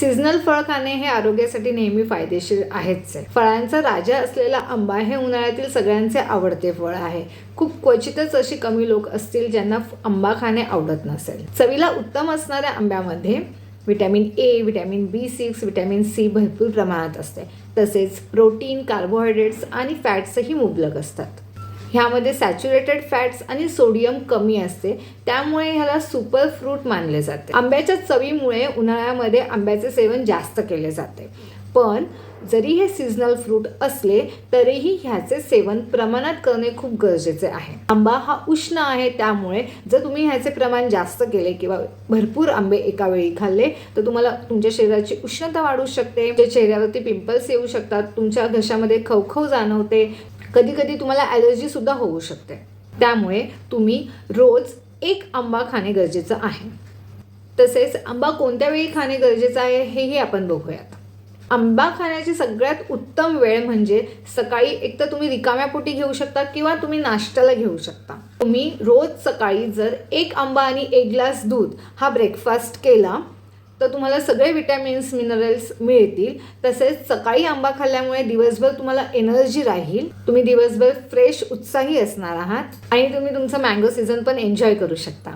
Seasonal फळ खाणे हे आरोग्यासाठी नेहमी फायदेशीर आहेच आहे. फळांचा राजा असलेला आंबा हे उन्हाळ्यातील सगळ्यांचे आवडते फळ आहे. खूप क्वचितच अशी कमी लोक असतील ज्यांना आंबा खाणे आवडत नसेल. चवीला उत्तम असणाऱ्या आंब्यामध्ये vitamin A vitamin B six vitamin C भरपूर प्रमाणात असते. तसेच प्रोटीन कार्बोहायड्रेट्स आणि फॅट्सही मुबलक असतात. ह्यामध्ये सॅच्युरेटेड फॅट्स आणि सोडियम कमी असते. त्यामुळे ह्याला सुपर फ्रूट मानले जाते. आंब्याच्या चवीमुळे उन्हाळ्यामध्ये आंब्याचे सेवन जास्त केले जाते. पण जरी हे सीझनल फ्रूट असले तरीही ह्याचे सेवन प्रमाणात करणे खूप गरजेचे आहे. आंबा हा उष्ण आहे त्यामुळे जर तुम्ही ह्याचे प्रमाण जास्त केले किंवा भरपूर आंबे एका वेळी खाल्ले तर तुम्हाला तुमच्या शरीराची उष्णता वाढू शकते. तुमच्या चेहऱ्यावरती पिंपल्स येऊ शकतात. तुमच्या घशामध्ये खवखव जाणवते. कधी कधी तुम्हाला ॲलर्जीसुद्धा होऊ शकते. त्यामुळे तुम्ही रोज एक आंबा खाणे गरजेचं आहे. तसेच आंबा कोणत्या वेळी खाणे गरजेचं आहे हेही आपण बघूयात. आंबा खाण्याची सगळ्यात उत्तम वेळ म्हणजे सकाळी एक तर तुम्ही रिकाम्या पोटी घेऊ शकता किंवा तुम्ही नाश्त्याला घेऊ शकता. तुम्ही रोज सकाळी जर एक आंबा आणि एक ग्लास दूध हा ब्रेकफास्ट केला तर तुम्हाला सगळे विटॅमिन्स मिनरल्स मिळतील. तसेच सकाळी आंबा खाल्ल्यामुळे दिवसभर तुम्हाला एनर्जी राहील. तुम्ही दिवसभर फ्रेश उत्साही असणार आहात. आणि तुम्ही तुमचं मँगो सीझन पण एन्जॉय करू शकता.